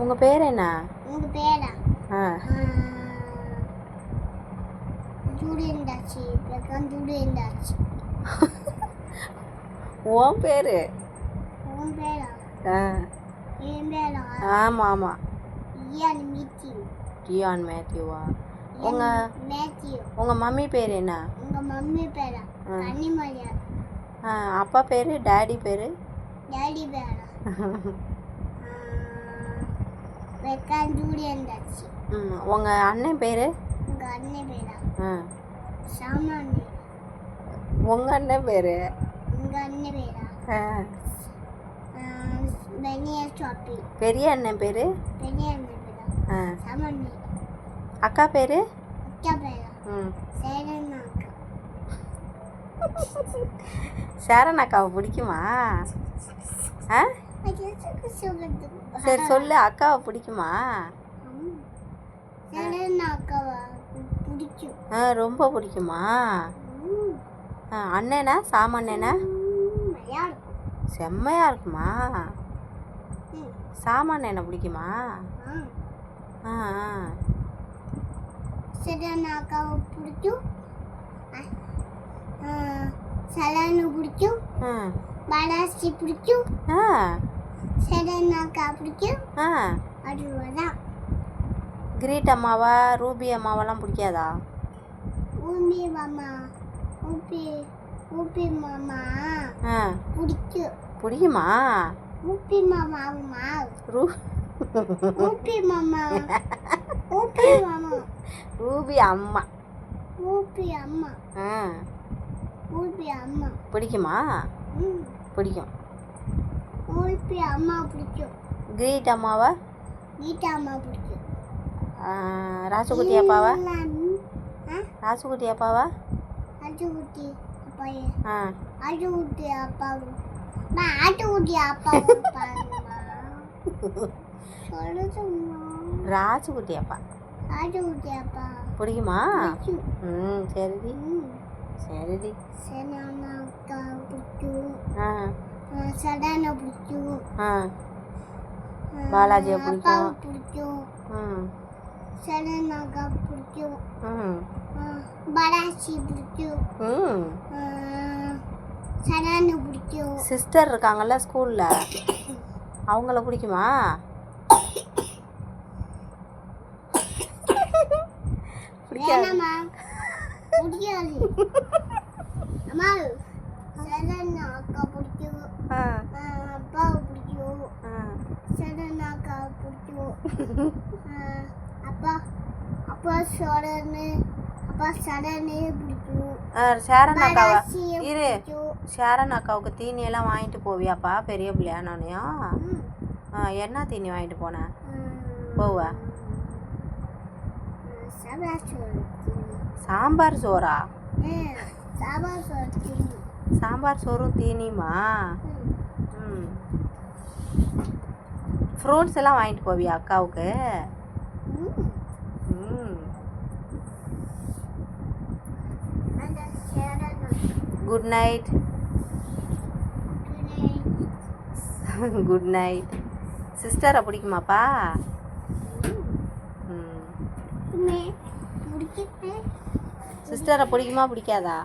உங்கள் பேர் என்ன? உங்க பேரா? ஆ. ஜூலியன் டாச்சி பேக்கம் ஜூலியன் டாச்சி உன் பேர்? உன் பேரா? ஆ. என் பேரா? ஆமாம் ஆமாம் இயான் மீட்டிங் கியான் மேத்யூவா? உங்கள் மேத்யூ. உங்கள் மம்மி பேர் என்ன? உங்க மம்மி பேரா. கன்னிமரியா அப்பா பேர்? டேடி பேர்? டாடி பேரா. டாச்சி ம் உங்கள் அண்ணன் பேர்? உங்க அண்ணன் பேரா? ஆ. சாமானி உங்கள் அண்ணன் பேர்? உங்க அண்ணன் பேரா? ஆ. பெனியா ஷாப்பிங் பெரிய அண்ணன் பேர்? பெரிய அண்ணன் பேரா? ஆ. சாமானி அக்கா பேர்? அக்கா பேரா? ம். சேரன் அக்கா. ஷாரன் அக்காவை பிடிக்குமா? ஆ? சரி சொல்லு அக்காவை பிடிக்குமா ஆ ரொம்ப பிடிக்குமா அண்ணனா இருக்கும் செம்மையா இருக்குமா. சாமான் பிடிக்குமா ஆ. சேரன் அக்காவை பிடிக்கும் சலானு பிடிக்கும் ஆ பாலாசி பிடிக்கும் ஆ ஆ. கிரீட் அம்மாவா ரூபி அம்மாவெல்லாம் பிடிக்காதா? ஊம்பி மாமா ஊப்பி ஊப்பி மாமா ஆ. பிடிக்கும். பிடிக்குமா? ஊப்பி மாமாவுமா ரூ ஊப்பி மாமா ஊப்பி மாமா ரூபி அம்மா ஊப்பி அம்மா ஆ. ஊப்பி அம்மா பிடிக்குமா? ம். பிடிக்கும். ஊப்பி அம்மா பிடிக்கும் கிரீட் அம்மாவா கீதா அம்மா பிடிக்கும் ஆ, ராசுகுட்டி அப்பாவா எல்லாம், ஆ ராசுகுட்டி அப்பாவா ஆட்டுக்குட்டி அப்பாயே ஆ ஆட்டுக்குட்டி அப்பாவும் அம்மா ஆட்டுக்குட்டி அப்பாவும் பாருமா சொல்லுதும்மா ராசுகுட்டி அப்பா ஆட்டுக்குட்டி அப்பா பிடிக்குமா பிடிக்கும் ம் சரிடி ம் சரிடி சடானா அக்கா பிடிக்கும் ஆ சடானா பிடிக்கும். ஆ. பாலாஜியை பிடிக்கும். பிடிக்கும். ம் சடானா அக்கா பிடிக்கும் ம் பராசி பிடிக்கும். ம் சடானு பிடிக்கும். சிஸ்டர் இருக்காங்கல்ல ஸ்கூலில்? அவங்கள பிடிக்குமா? பிடிக்காது. அம்மா சடானா அக்கா பிடிக்கும் ஆ ஆஹ் அப்பாவை பிடிக்கும் ஆ சடானா அக்கா பிடிக்கும் ஆஹ் அப்பா அப்பா சடனு அப்பா சடனே பிடிக்கும். ஆ, ஷாரன் அக்காவா இரு ஷாரன் அக்காவுக்கு தீனி எல்லாம் வாங்கிட்டு போவியாப்பா பெரிய பிள்ளையானோனையும் என்ன தீனி வாங்கிட்டு போனேன். போவா? சாம்பார் சோறு. சாம்பார் சோறும் தீனியுமா? ம். ஃப்ரூட்ஸ் எல்லாம் வாங்கிட்டு போவியா அக்காவுக்கு? குட் நைட் குட் நைட் சிஸ்டரை பிடிக்குமாப்பா? சிஸ்டரை பிடிக்குமா பிடிக்காதா?